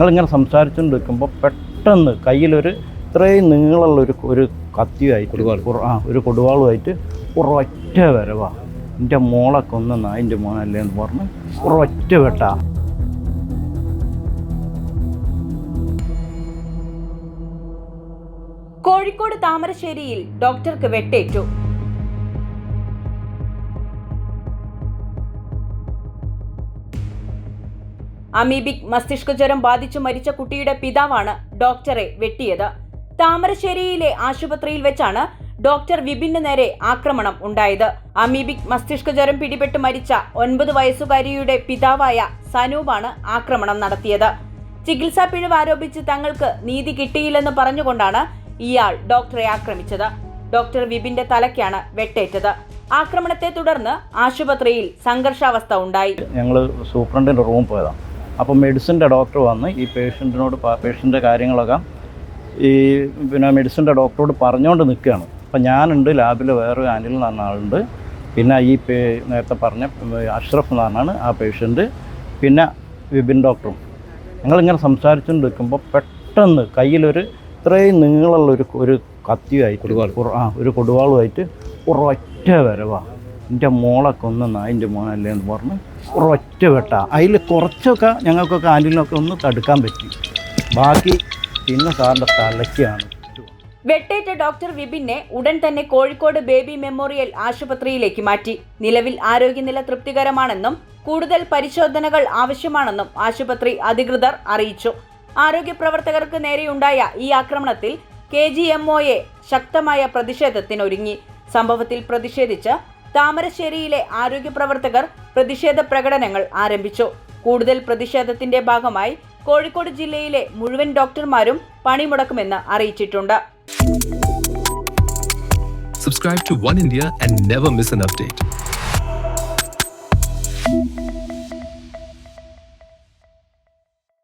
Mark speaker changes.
Speaker 1: ഞങ്ങളിങ്ങനെ സംസാരിച്ചുകൊണ്ട് നിൽക്കുമ്പോൾ പെട്ടെന്ന് കയ്യിലൊരു ഇത്രയും നീളമുള്ള ഒരു ഒരു കത്തിയായിട്ട് ആ ഒരു കൊടുവാളുമായിട്ട് ഒരൊറ്റ വരവാ. എന്റെ മോളെ കൊന്ന നായിന്റെ മോനല്ലേ എന്ന് പറഞ്ഞ് ഒരൊറ്റ വെട്ടാ.
Speaker 2: കോഴിക്കോട് താമരശ്ശേരിയിൽ ഡോക്ടർക്ക് വെട്ടേറ്റു. അമീബിക് മസ്തിഷ്ക ജ്വരം ബാധിച്ചു മരിച്ച കുട്ടിയുടെ പിതാവാണ് ഡോക്ടറെ വെട്ടിയത്. താമരശ്ശേരിയിലെ ആശുപത്രിയിൽ വെച്ചാണ് ഡോക്ടർ വിപിന് നേരെ ആക്രമണം ഉണ്ടായത്. അമീബിക് മസ്തിഷ്ക ജ്വരം പിടിപെട്ട് മരിച്ച ഒൻപത് വയസ്സുകാരിയുടെ പിതാവായ സനൂപാണ് ആക്രമണം നടത്തിയത്. ചികിത്സാ പിഴവ് ആരോപിച്ച് തങ്ങൾക്ക് നീതി കിട്ടിയില്ലെന്ന് പറഞ്ഞുകൊണ്ടാണ് ഇയാൾ ഡോക്ടറെ ആക്രമിച്ചത്. ഡോക്ടർ വിപിന്റെ തലയ്ക്കാണ് വെട്ടേറ്റത്. ആക്രമണത്തെ തുടർന്ന് ആശുപത്രിയിൽ സംഘർഷാവസ്ഥ ഉണ്ടായി.
Speaker 1: ഞങ്ങൾ സൂപ്രണ്ടിന്റെ റൂം പോയതാണ് അപ്പോൾ മെഡിസിന്റെ ഡോക്ടർ വന്ന് ഈ പേഷ്യന്റിനോട് പേഷ്യന്റെ കാര്യങ്ങളൊക്കെ ഈ പിന്നെ മെഡിസിന്റെ ഡോക്ടറോട് പറഞ്ഞുകൊണ്ട് നിൽക്കുകയാണ്. അപ്പം ഞാനുണ്ട് ലാബിൽ വേറെ അനിൽ എന്ന് പറഞ്ഞ ആളുണ്ട്. പിന്നെ ഈ പേ നേരത്തെ പറഞ്ഞ അഷ്റഫ് എന്ന് പറഞ്ഞാണ് ആ പേഷ്യന്റ്. പിന്നെ വിപിൻ ഡോക്ടറും. ഞങ്ങളിങ്ങനെ സംസാരിച്ചുകൊണ്ട് നിൽക്കുമ്പോൾ പെട്ടെന്ന് കയ്യിലൊരു ഇത്രയും നീളമുള്ള ഒരു ഒരു കത്തിയായിട്ട് ആ ഒരു കൊടുവാളുമായിട്ട് ഒരൊറ്റ വരവാ എന്റെ മോളെ കൊന്ന അതിന്റെ മോനല്ലേ എന്ന് പറഞ്ഞ് ഒരൊറ്റ വെട്ട. അതിൽ കുറച്ചൊക്കെ ഞങ്ങൾക്കൊക്കെ ആന്റിനൊക്കെ ഒന്ന് തടുക്കാൻ പറ്റി. ബാക്കി പിന്നെ സാറിന്റെ തലയ്ക്കാണ്
Speaker 2: വെട്ടേറ്റ ഡോക്ടർ വിപിനെ ഉടൻ തന്നെ കോഴിക്കോട് ബേബി മെമ്മോറിയൽ ആശുപത്രിയിലേക്ക് മാറ്റി. നിലവിൽ ആരോഗ്യനില തൃപ്തികരമാണെന്നും കൂടുതൽ പരിശോധനകൾ ആവശ്യമാണെന്നും ആശുപത്രി അധികൃതർ അറിയിച്ചു. ആരോഗ്യ പ്രവർത്തകർക്ക് നേരെയുണ്ടായ ഈ ആക്രമണത്തിൽ കെ ജി എം ഒയെ ശക്തമായ പ്രതിഷേധത്തിനൊരുങ്ങി. സംഭവത്തിൽ പ്രതിഷേധിച്ച് താമരശ്ശേരിയിലെ ആരോഗ്യ പ്രവർത്തകർ പ്രതിഷേധ പ്രകടനങ്ങൾ ആരംഭിച്ചു കൂടുതൽ പ്രതിഷേധത്തിന്റെ ഭാഗമായി കോഴിക്കോട് ജില്ലയിലെ മുഴുവൻ ഡോക്ടർമാരും പണിമുടക്കുമെന്ന് അറിയിച്ചിട്ടുണ്ട്
Speaker 3: Subscribe to One India and never miss an update.